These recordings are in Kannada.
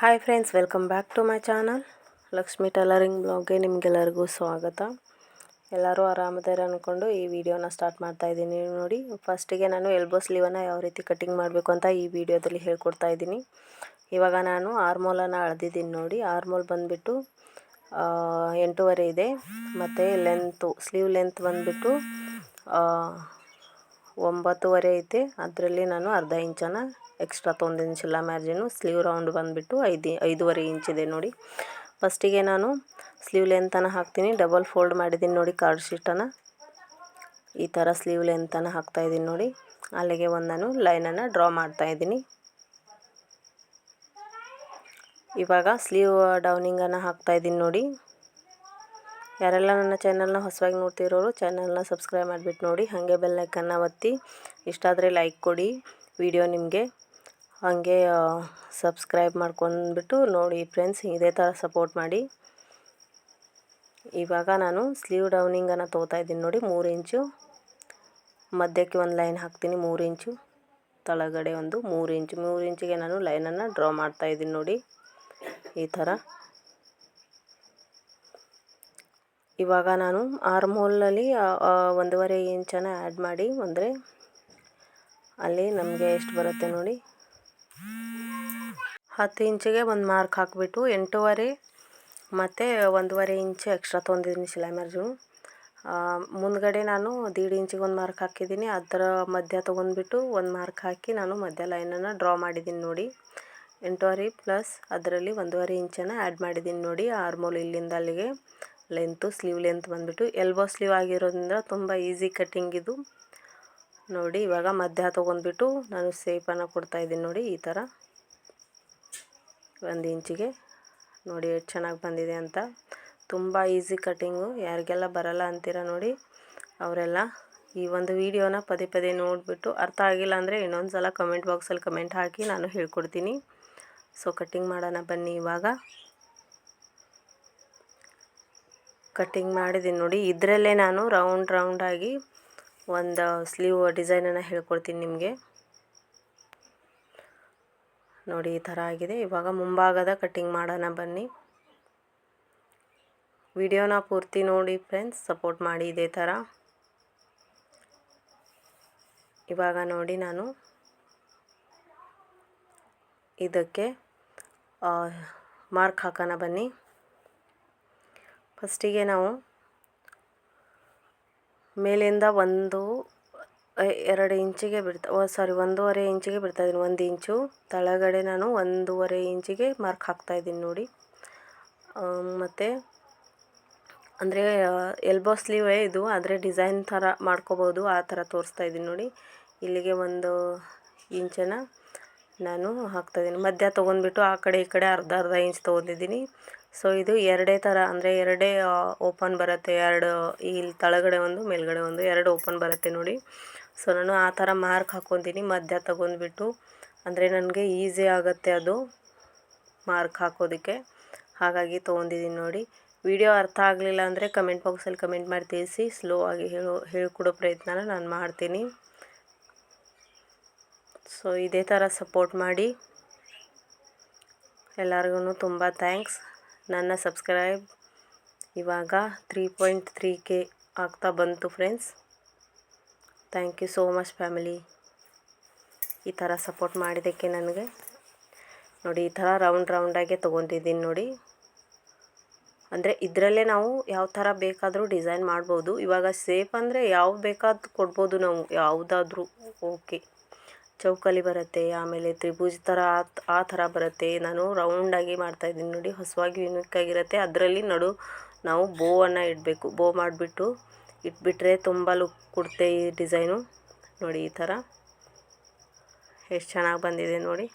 Hi friends welcome back to my channel Lakshmi tailoring ಬ್ಲಾಗ್ಗೆ ನಿಮಗೆಲ್ಲರಿಗೂ ಸ್ವಾಗತ. ಎಲ್ಲರೂ ಆರಾಮದಾರ ಅಂದ್ಕೊಂಡು ಈ ವಿಡಿಯೋನ ಸ್ಟಾರ್ಟ್ ಮಾಡ್ತಾ ಇದ್ದೀನಿ. ನೋಡಿ ಫಸ್ಟಿಗೆ ನಾನು ಎಲ್ಬೋ ಸ್ಲೀವನ್ನು ಯಾವ ರೀತಿ ಕಟಿಂಗ್ ಮಾಡಬೇಕು ಅಂತ ಈ ವಿಡಿಯೋದಲ್ಲಿ ಹೇಳ್ಕೊಡ್ತಾ ಇದ್ದೀನಿ. ಇವಾಗ ನಾನು ಆರ್ಮೋಲನ್ನು ಅಳೆದಿದ್ದೀನಿ ನೋಡಿ. ಆರ್ಮೋಲ್ ಬಂದುಬಿಟ್ಟು ಎಂಟೂವರೆ ಇದೆ. ಮತ್ತು ಲೆಂತು ಸ್ಲೀವ್ ಲೆಂತ್ ಬಂದುಬಿಟ್ಟು ಒಂಬತ್ತುವರೆ ಐತೆ. ಅದರಲ್ಲಿ ನಾನು ಅರ್ಧ ಇಂಚನ ಎಕ್ಸ್ಟ್ರಾ ತೊಂದಿನ ಶಿಲ್ಲ ಮ್ಯಾರ್ಜಿನು ಸ್ಲೀವ್ ರೌಂಡ್ ಬಂದುಬಿಟ್ಟು ಐದು, ಐದೂವರೆ ಇಂಚಿದೆ ನೋಡಿ. ಫಸ್ಟಿಗೆ ನಾನು ಸ್ಲೀವ್ ಲೆಂತನ ಹಾಕ್ತೀನಿ. ಡಬಲ್ ಫೋಲ್ಡ್ ಮಾಡಿದ್ದೀನಿ ನೋಡಿ ಕಾರ್ಡ್ ಶೀಟನ್ನು ಈ ಥರ ಸ್ಲೀವ್ ಲೆಂತನ್ನು ಹಾಕ್ತಾಯಿದ್ದೀನಿ ನೋಡಿ. ಅಲ್ಲಿಗೆ ಒಂದು ನಾನು ಲೈನನ್ನು ಡ್ರಾ ಮಾಡ್ತಾಯಿದ್ದೀನಿ ಇವಾಗ ಸ್ಲೀವ್ ಡೌನಿಂಗನ್ನು ಹಾಕ್ತಾಯಿದ್ದೀನಿ ನೋಡಿ. ಯಾರೆಲ್ಲ ನನ್ನ ಚಾನಲ್ನ ಹೊಸವಾಗಿ ನೋಡ್ತಿರೋರು, ಚಾನಲ್ನ ಸಬ್ಸ್ಕ್ರೈಬ್ ಮಾಡಿಬಿಟ್ಟು ನೋಡಿ. ಹಾಗೆ ಬೆಲ್ಲೈಕನ್ನ ಒತ್ತಿ. ಇಷ್ಟ ಆದರೆ ಲೈಕ್ ಕೊಡಿ ವಿಡಿಯೋ ನಿಮಗೆ. ಹಾಗೆ ಸಬ್ಸ್ಕ್ರೈಬ್ ಮಾಡ್ಕೊಂಡ್ಬಿಟ್ಟು ನೋಡಿ ಫ್ರೆಂಡ್ಸ್ ಇದೇ ಥರ ಸಪೋರ್ಟ್ ಮಾಡಿ. ಇವಾಗ ನಾನು ಸ್ಲೀವ್ ಡೌನಿಂಗನ್ನು ತೊಗೋತಾ ಇದ್ದೀನಿ ನೋಡಿ, ಮೂರು ಇಂಚು. ಮಧ್ಯಕ್ಕೆ ಒಂದು ಲೈನ್ ಹಾಕ್ತೀನಿ, ಮೂರು ಇಂಚು. ತಳಗಡೆ ಒಂದು ಮೂರು ಇಂಚು. ಮೂರು ಇಂಚಿಗೆ ನಾನು ಲೈನನ್ನು ಡ್ರಾ ಮಾಡ್ತಾಯಿದ್ದೀನಿ ನೋಡಿ. ಈ ಥರ ಇವಾಗ ನಾನು ಆರ್ಮೋಲಲ್ಲಿ ಒಂದೂವರೆ ಇಂಚನ್ನು ಆ್ಯಡ್ ಮಾಡಿ, ಅಂದರೆ ಅಲ್ಲಿ ನಮಗೆ ಎಷ್ಟು ಬರುತ್ತೆ ನೋಡಿ. ಹತ್ತು ಇಂಚಿಗೆ ಒಂದು ಮಾರ್ಕ್ ಹಾಕಿಬಿಟ್ಟು, ಎಂಟೂವರೆ ಮತ್ತು ಒಂದೂವರೆ ಇಂಚು ಎಕ್ಸ್ಟ್ರಾ ತೊಂದಿದ್ದೀನಿ ಸಿಲೈ ಮಾರ್ಜು. ಮುಂದ್ಗಡೆ ನಾನು ದೀಡ್ ಇಂಚಿಗೆ ಒಂದು ಮಾರ್ಕ್ ಹಾಕಿದ್ದೀನಿ, ಅದರ ಮಧ್ಯ ತೊಗೊಂಡ್ಬಿಟ್ಟು ಒಂದು ಮಾರ್ಕ್ ಹಾಕಿ ನಾನು ಮಧ್ಯ ಲೈನನ್ನು ಡ್ರಾ ಮಾಡಿದ್ದೀನಿ ನೋಡಿ. ಎಂಟೂವರೆ ಪ್ಲಸ್ ಅದರಲ್ಲಿ ಒಂದೂವರೆ ಇಂಚನ್ನು ಆ್ಯಡ್ ಮಾಡಿದ್ದೀನಿ ನೋಡಿ ಆರ್ಮೋಲ್ ಇಲ್ಲಿಂದ ಅಲ್ಲಿಗೆ. ಲೆಂತು ಸ್ಲೀವ್ ಲೆಂತ್ ಬಂದುಬಿಟ್ಟು ಎಲ್ಬೋ ಸ್ಲೀವ್ ಆಗಿರೋದ್ರಿಂದ ತುಂಬ ಈಸಿ ಕಟ್ಟಿಂಗ್ ಇದು. ನೋಡಿ, ಇವಾಗ ಮಧ್ಯ ತೊಗೊಂಡ್ಬಿಟ್ಟು ನಾನು ಸೇಪನ್ನು ಕೊಡ್ತಾಯಿದ್ದೀನಿ ನೋಡಿ ಈ ಥರ ಒಂದು ಇಂಚಿಗೆ. ನೋಡಿ, ಎಷ್ಟು ಚೆನ್ನಾಗಿ ಬಂದಿದೆ ಅಂತ. ತುಂಬ ಈಸಿ ಕಟ್ಟಿಂಗು ಯಾರಿಗೆಲ್ಲ ಬರಲ್ಲ ಅಂತೀರ ನೋಡಿ, ಅವರೆಲ್ಲ ಈ ಒಂದು ವಿಡಿಯೋನ ಪದೇ ಪದೇ ನೋಡಿಬಿಟ್ಟು ಅರ್ಥ ಆಗಿಲ್ಲ ಅಂದರೆ ಇನ್ನೊಂದು ಸಲ ಕಮೆಂಟ್ ಬಾಕ್ಸಲ್ಲಿ ಕಮೆಂಟ್ ಹಾಕಿ ನಾನು ಹೇಳ್ಕೊಡ್ತೀನಿ. ಸೊ ಕಟ್ಟಿಂಗ್ ಮಾಡೋಣ ಬನ್ನಿ ಇವಾಗ. ಕಟ್ಟಿಂಗ್ ಮಾಡಿದ್ದೀನಿ ನೋಡಿ. ಇದರಲ್ಲೇ ನಾನು ರೌಂಡ್ ರೌಂಡಾಗಿ ಒಂದು ಸ್ಲೀವ್ ಡಿಸೈನನ್ನು ಹೇಳ್ಕೊಡ್ತೀನಿ ನಿಮಗೆ. ನೋಡಿ, ಈ ಥರ ಆಗಿದೆ. ಇವಾಗ ಮುಂಭಾಗದ ಕಟ್ಟಿಂಗ್ ಮಾಡೋಣ ಬನ್ನಿ. ವಿಡಿಯೋನ ಪೂರ್ತಿ ನೋಡಿ ಫ್ರೆಂಡ್ಸ್ ಸಪೋರ್ಟ್ ಮಾಡಿ ಇದೇ ಥರ ಇವಾಗ ನೋಡಿ ನಾನು ಇದಕ್ಕೆ ಮಾರ್ಕ್ ಹಾಕೋಣ ಬನ್ನಿ. ಫಸ್ಟಿಗೆ ನಾವು ಮೇಲಿಂದ ಒಂದು ಎರಡು ಇಂಚಿಗೆ ಬಿಡ್ತಾ ಸಾರಿ, ಒಂದೂವರೆ ಇಂಚಿಗೆ ಬಿಡ್ತಾ ಇದ್ದೀನಿ. ಒಂದು ಇಂಚು. ತಳಗಡೆ ನಾನು ಒಂದೂವರೆ ಇಂಚಿಗೆ ಮಾರ್ಕ್ ಹಾಕ್ತಾಯಿದ್ದೀನಿ ನೋಡಿ. ಮತ್ತು ಅಂದರೆ ಎಲ್ಬೋ ಸ್ಲೀವೇ ಇದು. ಆದರೆ ಡಿಸೈನ್ ಥರ ಮಾಡ್ಕೋಬೋದು. ಆ ಥರ ತೋರಿಸ್ತಾ ಇದ್ದೀನಿ ನೋಡಿ. ಇಲ್ಲಿಗೆ ಒಂದು ಇಂಚನ್ನು ನಾನು ಹಾಕ್ತಾಯಿದ್ದೀನಿ ಮಧ್ಯ ತೊಗೊಂಡ್ಬಿಟ್ಟು ಆ ಕಡೆ ಈ ಕಡೆ ಅರ್ಧ ಅರ್ಧ ಇಂಚ್ ತೊಗೊಂಡಿದ್ದೀನಿ. ಸೊ ಇದು ಎರಡೇ ಥರ ಅಂದರೆ ಎರಡೇ ಓಪನ್ ಬರುತ್ತೆ. ಎರಡು ಇಲ್ಲಿ ತಳಗಡೆ ಒಂದು, ಮೇಲ್ಗಡೆ ಒಂದು, ಎರಡು ಓಪನ್ ಬರುತ್ತೆ ನೋಡಿ. ಸೊ ನಾನು ಆ ಥರ ಮಾರ್ಕ್ ಹಾಕ್ಕೊತೀನಿ ಮಧ್ಯ ತಗೊಂಡ್ಬಿಟ್ಟು ಅಂದರೆ ನನಗೆ ಈಸಿ ಆಗುತ್ತೆ ಅದು ಮಾರ್ಕ್ ಹಾಕೋದಕ್ಕೆ. ಹಾಗಾಗಿ ತೊಗೊಂಡಿದ್ದೀನಿ ನೋಡಿ. ವಿಡಿಯೋ ಅರ್ಥ ಆಗಲಿಲ್ಲ ಅಂದರೆ ಕಮೆಂಟ್ ಬಾಕ್ಸಲ್ಲಿ ಕಮೆಂಟ್ ಮಾಡಿ ತಿಳಿಸಿ. ಸ್ಲೋ ಆಗಿ ಹೇಳೋ, ಹೇಳ್ಕೊಡೋ ಪ್ರಯತ್ನನ ನಾನು ಮಾಡ್ತೀನಿ. ಸೊ ಇದೇ ಥರ ಸಪೋರ್ಟ್ ಮಾಡಿ. ಎಲ್ಲರಿಗೂ ತುಂಬ ಥ್ಯಾಂಕ್ಸ್ ನನ್ನ ಸಬ್ಸ್ಕ್ರೈಬ್ ಇವಾಗ ತ್ರೀ ಪಾಯಿಂಟ್ ತ್ರೀ ಕೆ ಆಗ್ತಾ ಬಂತು friends thank you so much family ಈ ಥರ ಸಪೋರ್ಟ್ ಮಾಡಿದ್ದಕ್ಕೆ ನನಗೆ. ನೋಡಿ, ಈ ಥರ ರೌಂಡ್ ರೌಂಡಾಗೆ ತೊಗೊತಿದ್ದೀನಿ ನೋಡಿ. ಅಂದರೆ ಇದರಲ್ಲೇ ನಾವು ಯಾವ ಥರ ಬೇಕಾದರೂ ಡಿಸೈನ್ ಮಾಡ್ಬೋದು. ಇವಾಗ ಸೇಫ್ ಅಂದರೆ ಯಾವ ಬೇಕಾದ ಕೊಡ್ಬೋದು ನಾವು. ಯಾವುದಾದ್ರೂ ಓಕೆ ಚೌಕಲಿ ಬರುತ್ತೆ, ಆಮೇಲೆ ತ್ರಿಭುಜ ಥರ ಆ ಥರ ಬರುತ್ತೆ. ನಾನು ರೌಂಡಾಗಿ ಮಾಡ್ತಾಯಿದ್ದೀನಿ ನೋಡಿ, ಹೊಸವಾಗಿ ಯೂನಿಕ್ ಅದರಲ್ಲಿ ನಡು, ನಾವು ಬೋವನ್ನು ಇಡಬೇಕು. ಬೋ ಮಾಡಿಬಿಟ್ಟು ಇಟ್ಬಿಟ್ರೆ ತುಂಬ ಲುಕ್ ಕೊಡುತ್ತೆ ಈ ಡಿಸೈನು ನೋಡಿ, ಈ ಥರ. ಎಷ್ಟು ಚೆನ್ನಾಗಿ ಬಂದಿದೆ ನೋಡಿ.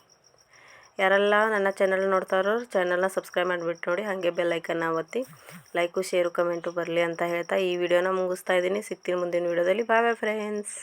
ಯಾರೆಲ್ಲ ನನ್ನ ಚಾನಲ್ ನೋಡ್ತಾರೋ ಚಾನಲ್ನ ಸಬ್ಸ್ಕ್ರೈಬ್ ಮಾಡಿಬಿಟ್ಟು ನೋಡಿ, ಹಾಗೆ ಬೆಲ್ಲೈಕನ್ನ ಒತ್ತಿ. ಲೈಕು ಶೇರು ಕಮೆಂಟು ಬರಲಿ ಅಂತ ಹೇಳ್ತಾ ಈ ವಿಡಿಯೋನ ಮುಗಿಸ್ತಾ ಇದ್ದೀನಿ. ಸಿಗ್ತೀನಿ ಮುಂದಿನ ವಿಡಿಯೋದಲ್ಲಿ ಬಾಯ್ ಬಾಯ್ ಫ್ರೆಂಡ್ಸ್